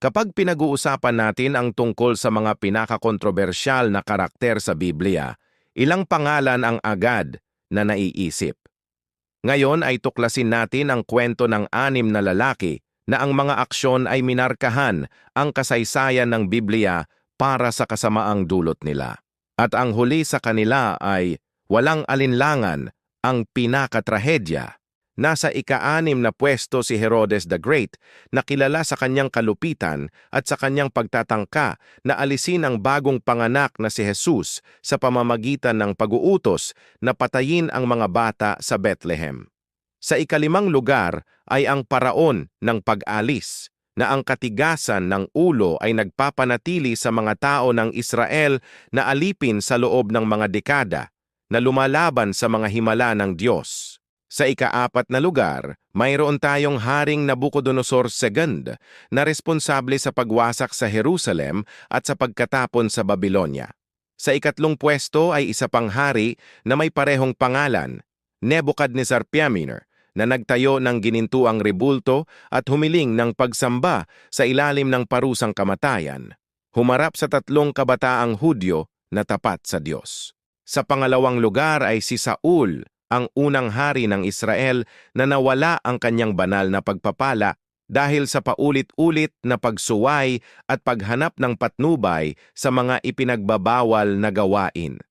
Kapag pinag-uusapan natin ang tungkol sa mga pinakakontrobersyal na karakter sa Biblia, ilang pangalan ang agad na naiisip. Ngayon ay tuklasin natin ang kwento ng anim na lalaki na ang mga aksyon ay minarkahan ang kasaysayan ng Biblia para sa kasamaang dulot nila. At ang huli sa kanila ay walang alinlangan ang pinakatrahedya. Nasa ika-anim na pwesto si Herodes the Great na kilala sa kanyang kalupitan at sa kanyang pagtatangka na alisin ang bagong panganak na si Jesus sa pamamagitan ng pag-uutos na patayin ang mga bata sa Bethlehem. Sa ikalimang lugar ay ang paraon ng pag-alis na ang katigasan ng ulo ay nagpapanatili sa mga tao ng Israel na alipin sa loob ng mga dekada na lumalaban sa mga himala ng Diyos. Sa ikaapat na lugar, mayroon tayong Haring Nabucodonosor II na responsable sa pagwasak sa Jerusalem at sa pagkatapon sa Babylonia. Sa ikatlong pwesto ay isa pang hari na may parehong pangalan, Nebuchadnezzar Piaminer, na nagtayo ng ginintuang rebulto at humiling ng pagsamba sa ilalim ng parusang kamatayan. Humarap sa tatlong kabataang Hudyo na tapat sa Diyos. Sa pangalawang lugar ay si Saul, ang unang hari ng Israel na nawala ang kanyang banal na pagpapala dahil sa paulit-ulit na pagsuway at paghanap ng patnubay sa mga ipinagbabawal na gawain.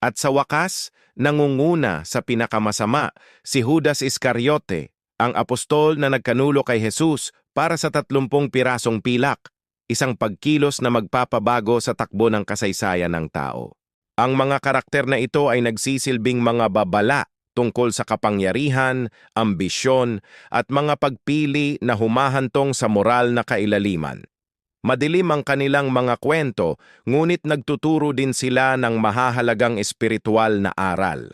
At sa wakas, nangunguna sa pinakamasama si Judas Iscariote, ang apostol na nagkanulo kay Jesus para sa tatlumpong pirasong pilak, isang pagkilos na magpapabago sa takbo ng kasaysayan ng tao. Ang mga karakter na ito ay nagsisilbing mga babala tungkol sa kapangyarihan, ambisyon, at mga pagpili na humahantong sa moral na kailaliman. Madilim ang kanilang mga kwento, ngunit nagtuturo din sila ng mahahalagang espiritual na aral.